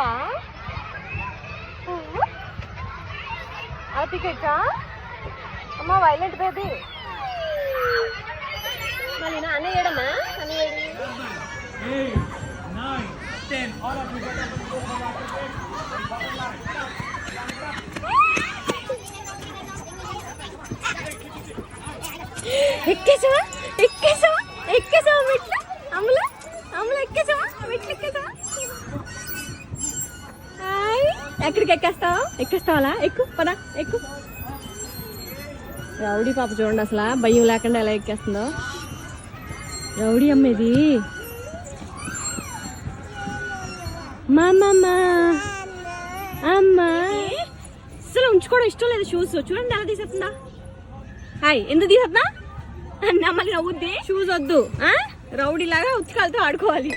పువ్వా పువ్వు ఆ టికెట్సా అమ్మ వైలెంట్ బేబీ మళ్ళీ నా అన్న ఏడమ్మా? అన్న eight, ఎక్కడికి ఎక్కేస్తావా? ఎక్కేస్తావా? ఎక్కు పదా ఎక్కు. రౌడీ పాప చూడండి అసలు భయం లేకుండా ఎలా ఎక్కేస్తుందో. రౌడీ అమ్మేది. మా అమ్మమ్మ అమ్మా. అసలు ఉంచుకోవడం ఇష్టం లేదు షూస్. చూడండి ఎలా తీసేస్తుందా. హాయ్ ఎందుకు తీసేస్తున్నా? అన్న మళ్ళీ నవ్వుద్ది. షూస్ వద్దు? రౌడీ లాగా ఉత్తికాలతో ఆడుకోవాలి.